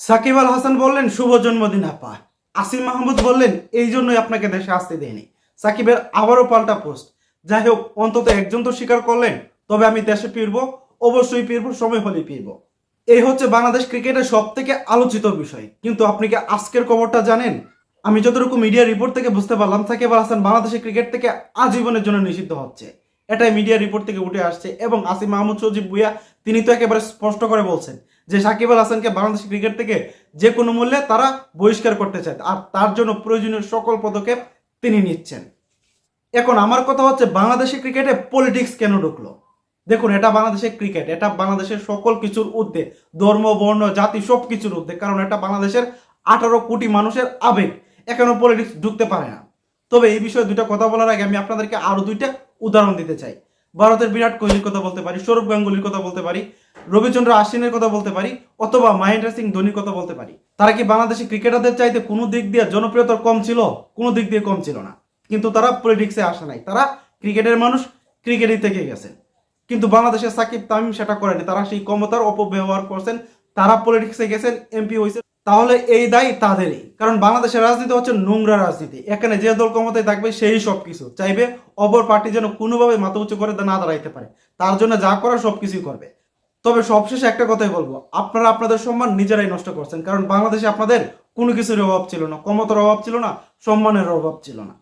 সাকিব আল হাসান বললেন, শুভ জন্মদিন, আপা। আসিম মাহমুদ বললেন, এই জন্যই আপনাকে দেশে আসতে দেয়নি সাকিবের আবারও পাল্টা পোস্ট। যাই হোক, অন্তত একজন তো স্বীকার করলেন, তবে আমি দেশে ফিরব, অবশ্যই ফিরব, সময় হলেই ফিরব। এই হচ্ছে বাংলাদেশ ক্রিকেটের সব থেকে আলোচিত বিষয়। কিন্তু আপনি কি আজকের খবরটা জানেন? আমি যতটুকু মিডিয়া রিপোর্ট থেকে বুঝতে পারলাম, সাকিব আল হাসান বাংলাদেশের ক্রিকেট থেকে আজীবনের জন্য নিষিদ্ধ হচ্ছে। এটাই মিডিয়া রিপোর্ট থেকে উঠে আসছে এবং আসিম মাহমুদ সজিব ভুইয়া, তিনি তো একেবারে স্পষ্ট করে বলছেন যে সাকিব আল হাসানকে বাংলাদেশ ক্রিকেট থেকে যে কোনো মূল্যে তারা বহিষ্কার করতে চায়। আর তার জন্য প্রয়োজনীয় সকল পদক্ষেপ তিনি নিচ্ছেন। এখন আমার কথা হচ্ছে বাংলাদেশের ক্রিকেটে পলিটিক্স কেন ঢুকলো? দেখুন, এটা বাংলাদেশের ক্রিকেট, এটা বাংলাদেশের সকল কিছুর ঊর্ধ্বে। ধর্ম, বর্ণ, জাতি সব কিছুর ঊর্ধ্বে, কারণ এটা বাংলাদেশের আঠারো কোটি মানুষের আবেগ। এখনও পলিটিক্স ঢুকতে পারে না। তবে এই বিষয়ে দুইটা কথা বলার আগে আমি আপনাদেরকে আরও দুইটা উদাহরণ দিতে চাই। ভারতের বিরাট কোহলির কথা বলতে পারি, সৌরভ গাঙ্গুলির কথা বলতে পারি। রবিচন্দ্র আশ্বিনের কথা বলতে পারি অথবা মহেন্দ্র সিং ধোনির কথা বলতে পারি। তারা কি বাংলাদেশি ক্রিকেটারদের চাইতে কোনো দিক দিয়ে জনপ্রিয়তা কম ছিল? কোনো দিক দিয়ে কম ছিল না। কিন্তু তারা পলিটিক্সে আসে নাই। তারা ক্রিকেটের মানুষ, ক্রিকেটই থেকে গেছেন কিন্তু বাংলাদেশের সাকিব তামিম সেটা করেনি। তারা সেই ক্ষমতার অপব্যবহার করছেন। তারা পলিটিক্সে গেছেন এমপি হয়েছে তাহলে এই দায় তাদেরই। কারণ বাংলাদেশের রাজনীতি হচ্ছে নোংরা রাজনীতি। এখানে যে দল ক্ষমতায় থাকবে সেই সব কিছু চাইবে অপর পার্টি যেন কোনোভাবে মাথা উঁচু করে না দাঁড়াইতে পারে। তার জন্য যা করার সব কিছুই করবে। তবে সবশেষে একটা কথাই বলব, আপনারা আপনাদের সম্মান নিজেরাই নষ্ট করছেন, কারণ বাংলাদেশে আপনাদের কোনো কিছুর অভাব ছিল না, ক্ষমতার অভাব ছিল না, সম্মানের অভাব ছিল না।